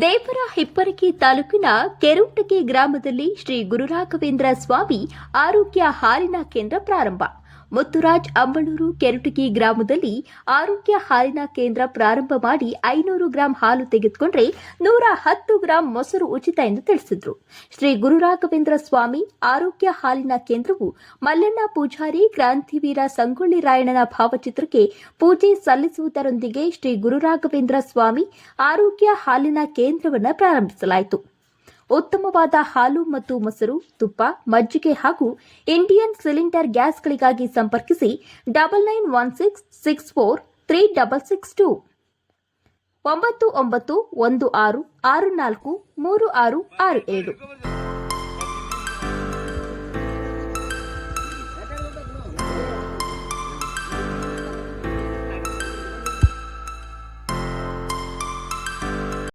ದೇವರ ಹಿಪ್ಪರಗಿ ತಾಲೂಕಿನ ಕೆರುಟಗಿ ಗ್ರಾಮದಲ್ಲಿ ಶ್ರೀ ಗುರುರಾಘವೇಂದ್ರ ಸ್ವಾಮಿ ಆರೋಗ್ಯ ಹಾಲಿನ ಕೇಂದ್ರ ಪ್ರಾರಂಭ. ಮುತ್ತುರಾಜ್ ಅಂಬಳೂರು ಕೆರುಟಕಿ ಗ್ರಾಮದಲ್ಲಿ ಆರೋಗ್ಯ ಹಾಲಿನ ಕೇಂದ್ರ ಪ್ರಾರಂಭ ಮಾಡಿ ಐನೂರು ಗ್ರಾಂ ಹಾಲು ತೆಗೆದುಕೊಂಡ್ರೆ ನೂರ ಹತ್ತು ಗ್ರಾಂ ಮೊಸರು ಉಚಿತ ಎಂದು ತಿಳಿಸಿದರು. ಶ್ರೀ ಗುರುರಾಘವೇಂದ್ರ ಸ್ವಾಮಿ ಆರೋಗ್ಯ ಹಾಲಿನ ಕೇಂದ್ರವು ಮಲ್ಲಣ್ಣ ಪೂಜಾರಿ ಕ್ರಾಂತಿವೀರ ಸಂಗೊಳ್ಳಿ ರಾಯಣ್ಣನ ಭಾವಚಿತ್ರಕ್ಕೆ ಪೂಜೆ ಸಲ್ಲಿಸುವುದರೊಂದಿಗೆ ಶ್ರೀ ಗುರುರಾಘವೇಂದ್ರ ಸ್ವಾಮಿ ಆರೋಗ್ಯ ಹಾಲಿನ ಕೇಂದ್ರವನ್ನು ಪ್ರಾರಂಭಿಸಲಾಯಿತು. ಉತ್ತಮವಾದ ಹಾಲು ಮತ್ತು ಮೊಸರು, ತುಪ್ಪ, ಮಜ್ಜಿಗೆ ಹಾಗೂ ಇಂಡಿಯನ್ ಸಿಲಿಂಡರ್ ಗ್ಯಾಸ್ಗಳಿಗಾಗಿ ಸಂಪರ್ಕಿಸಿ double nine one six six four three double six two. ಒಂಬತ್ತು ಒಂಬತ್ತು ಒಂದು ಆರು ಆರು ನಾಲ್ಕು ಮೂರು ಆರು ಆರು ಏಳು.